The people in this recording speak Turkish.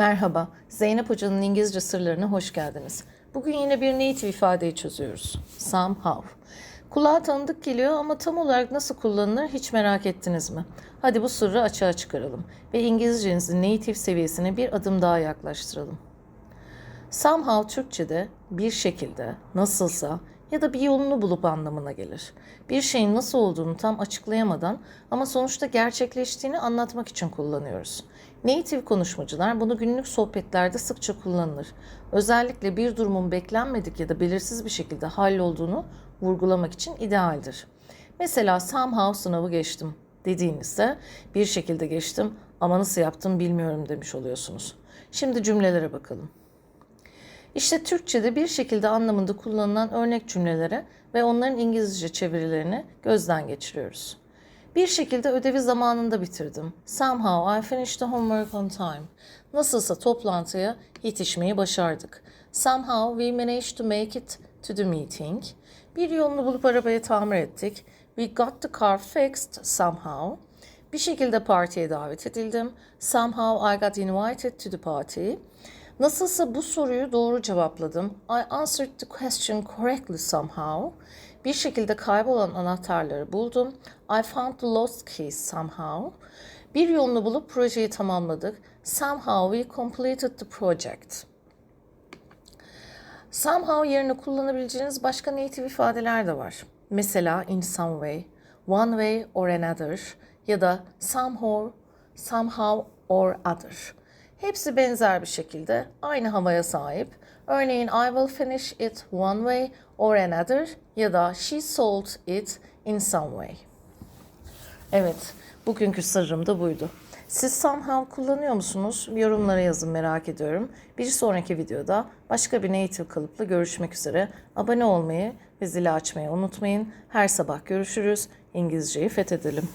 Merhaba, Zeynep Hoca'nın İngilizce sırlarına hoş geldiniz. Bugün yine bir native ifadeyi çözüyoruz. Somehow. Kulağa tanıdık geliyor ama tam olarak nasıl kullanılır hiç merak ettiniz mi? Hadi bu sırrı açığa çıkaralım ve İngilizcenizin native seviyesine bir adım daha yaklaştıralım. Somehow Türkçe'de bir şekilde, nasılsa ya da bir yolunu bulup anlamına gelir. Bir şeyin nasıl olduğunu tam açıklayamadan ama sonuçta gerçekleştiğini anlatmak için kullanıyoruz. Native konuşmacılar bunu günlük sohbetlerde sıkça kullanılır. Özellikle bir durumun beklenmedik ya da belirsiz bir şekilde hallolduğunu vurgulamak için idealdir. Mesela somehow sınavı geçtim dediğinizde bir şekilde geçtim ama nasıl yaptım bilmiyorum demiş oluyorsunuz. Şimdi cümlelere bakalım. İşte Türkçe'de bir şekilde anlamında kullanılan örnek cümlelere ve onların İngilizce çevirilerini gözden geçiriyoruz. Bir şekilde ödevi zamanında bitirdim. Somehow I finished the homework on time. Nasılsa toplantıya yetişmeyi başardık. Somehow we managed to make it to the meeting. Bir yolunu bulup arabayı tamir ettik. We got the car fixed somehow. Bir şekilde partiye davet edildim. Somehow I got invited to the party. Nasılsa bu soruyu doğru cevapladım. I answered the question correctly somehow. Bir şekilde kaybolan anahtarları buldum. I found the lost keys somehow. Bir yolunu bulup projeyi tamamladık. Somehow we completed the project. Somehow yerine kullanabileceğiniz başka native ifadeler de var. Mesela in some way, one way or another ya da somehow, somehow or other. Hepsi benzer bir şekilde aynı havaya sahip. Örneğin I will finish it one way or another ya da she sold it in some way. Evet, bugünkü sırrım da buydu. Siz somehow kullanıyor musunuz? Yorumlara yazın merak ediyorum. Bir sonraki videoda başka bir native kalıpla görüşmek üzere. Abone olmayı ve zili açmayı unutmayın. Her sabah görüşürüz. İngilizceyi fethedelim.